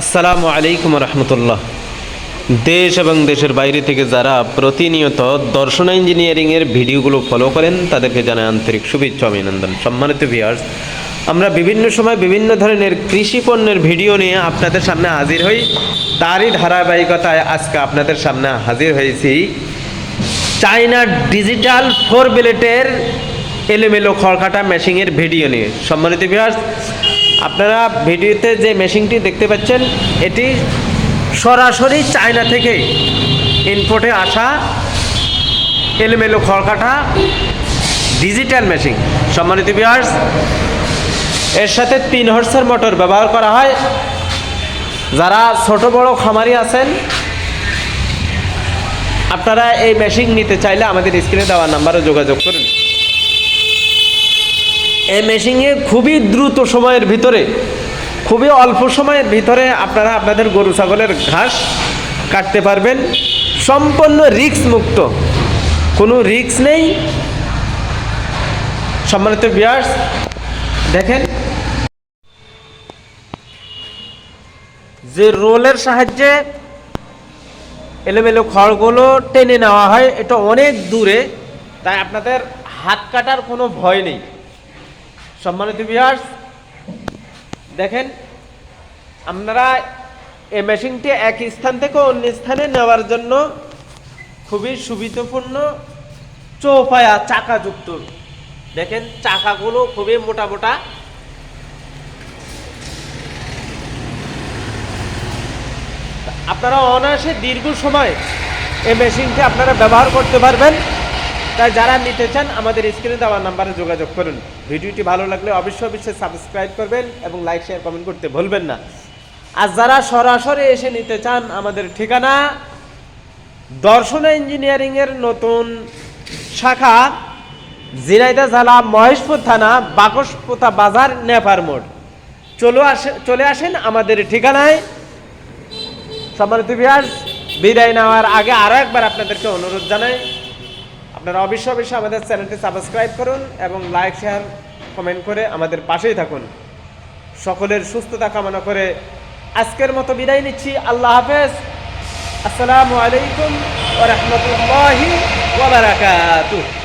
আসসালামু আলাইকুম রহমতুল্লাহ। দেশ এবং দেশের বাইরে থেকে যারা প্রতিনিয়ত দর্শন ইঞ্জিনিয়ারিংয়ের ভিডিওগুলো ফলো করেন, তাদেরকে জানাই আন্তরিক শুভেচ্ছা, অভিনন্দন। সম্মানিত ভিউয়ার্স আমরা বিভিন্ন সময় বিভিন্ন ধরনের কৃষি পণ্যের ভিডিও নিয়ে আপনাদের সামনে হাজির হই। তারই ধারাবাহিকতায় আজকে আপনাদের সামনে হাজির হয়েছি। চায়না ডিজিটাল ফোর বিলেটের এলোমেলো খড়কাটা মেশিংয়ের ভিডিও নিয়ে। সম্মানিত ভিউয়ার্স আপনারা ভিডিওতে যে মেশিনটি দেখতে পাচ্ছেন, এটি সরাসরি চায়না থেকে ইনপোর্টে আসা এলোমেলো খড়কাটা ডিজিটাল মেশিন সম্মানিত ভিউয়ার্স এর সাথে তিন হর্সের মোটর ব্যবহার করা হয়। যারা ছোট বড় খামারি আছেন, আপনারা এই মেশিন নিতে চাইলে আমাদের স্ক্রিনে দেওয়া নাম্বারে যোগাযোগ করুন। এই মেশিনে খুবই দ্রুত সময়ের ভিতরে, খুবই অল্প সময়ের ভিতরে আপনারা আপনাদের গরু, ছাগলের ঘাস কাটতে পারবেন। সম্পূর্ণ রিক্স মুক্ত। কোনো রিক্স নেই। সম্মানিত বিয়ার্স দেখেন। যে রোলের সাহায্যে এলোমেলো খড়গুলো টেনে নেওয়া হয়, এটা অনেক দূরে, তাই আপনাদের হাত কাটার কোনো ভয় নেই। সম্মানিত বিহার্স দেখেন আপনারা এই মেশিনটি এক স্থান থেকে অন্য স্থানে নেওয়ার জন্য খুবই সুবিধাপূর্ণ চৌপায়া চাকাযুক্ত। দেখেন, চাকাগুলো খুবই মোটা মোটা। আপনারা অনায়াসে দীর্ঘ সময় এই মেশিনটি আপনারা ব্যবহার করতে পারবেন। তাই যারা নিতে চান, আমাদের স্ক্রিনে দেওয়া নাম্বারে যোগাযোগ করুন। ভিডিওটি ভালো লাগলে অবশ্যই অবশ্যই সাবস্ক্রাইব করবেন এবং লাইক শেয়ার কমেন্ট করতে ভুলবেন না। আর যারা সরাসরি এসে নিতে চান, আমাদের ঠিকানা দর্শন ইঞ্জিনিয়ারিংয়ের নতুন শাখা, জিনাইদা জেলা মহেশপুর থানা, বাকসপোতা বাজার, নেপার মোড়। চলো আসে, চলে আসেন আমাদের ঠিকানায়। সম্মানিত বিহার বিদায় নেওয়ার আগে আরও একবার আপনাদেরকে অনুরোধ জানাই। আপনারা অবশ্যই অবশ্যই আমাদের চ্যানেলটি সাবস্ক্রাইব করুন এবং লাইক শেয়ার কমেন্ট করে আমাদের পাশেই থাকুন। সকলের সুস্থতা কামনা করে আজকের মতো বিদায় নিচ্ছি। আল্লাহ হাফেজ। আসসালামু আলাইকুম ওয়া রাহমাতুল্লাহি ওয়া বারাকাতুহু।